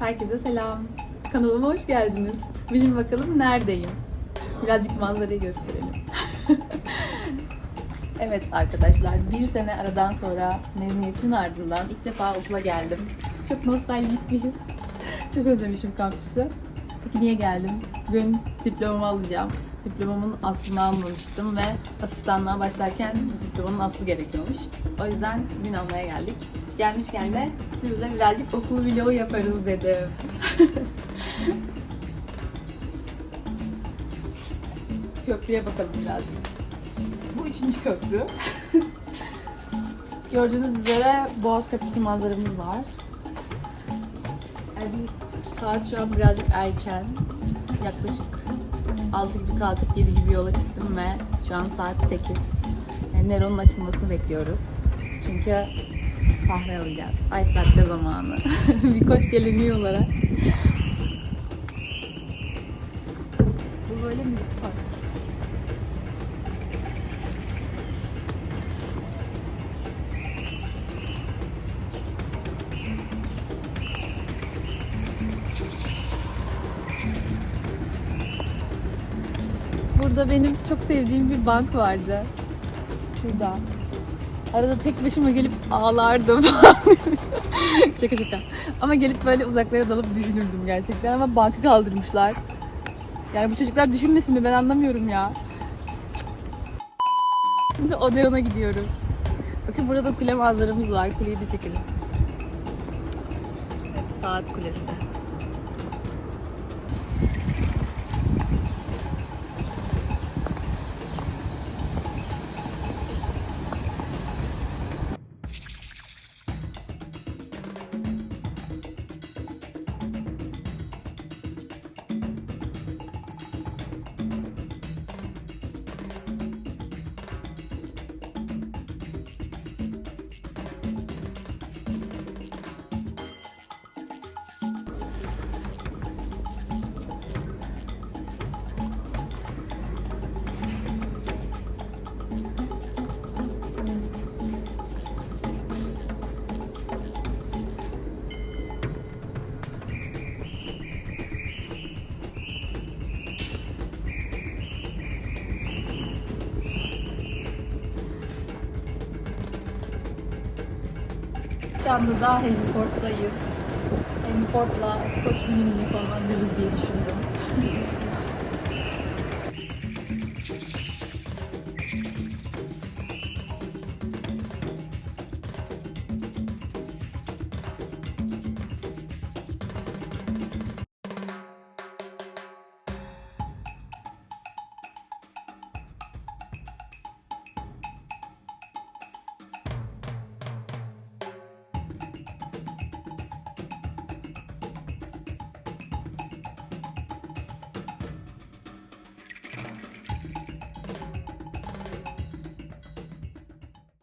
Herkese selam. Kanalıma hoş geldiniz. Bilin bakalım neredeyim? Birazcık manzarayı gösterelim. evet arkadaşlar, bir sene aradan sonra mezuniyetin ardından ilk defa okula geldim. Çok nostaljik bir his. Çok özlemişim kampüsü. Peki niye geldim? Bugün diplomamı alacağım. Diplomamın aslını almamıştım ve asistanlığa başlarken diplomanın aslı gerekiyormuş. O yüzden bugün almaya geldik. Gelmişken de sizle birazcık okul vlogu yaparız dedim. Köprüye bakalım birazcık. Bu üçüncü köprü. Gördüğünüz üzere Boğaz Köprüsü manzaramız var. Yani saat şu an birazcık erken. Yaklaşık 6 gibi kalkıp 7 gibi yola çıktım ve şu an saat 8. Yani Nero'nun açılmasını bekliyoruz. Çünkü kahve alacağız. Ice latte zamanı. Bir koç geleneği olarak. Bu böyle mi? Bak. Burada benim çok sevdiğim bir bank vardı. Şurada. Arada tek başıma gelip ağlardım. şaka şaka. Ama gelip böyle uzaklara dalıp düşünürdüm gerçekten ama bankı kaldırmışlar. Yani bu çocuklar düşünmesin mi ben anlamıyorum ya. Şimdi Odeon'a gidiyoruz. Bakın burada da kule manzaramız var. Kuleyi de çekelim. Evet, saat kulesi. Şu anda da Heliport'tayız. Heliport'la Koç günümüzü sonlandırırız diye düşündüm.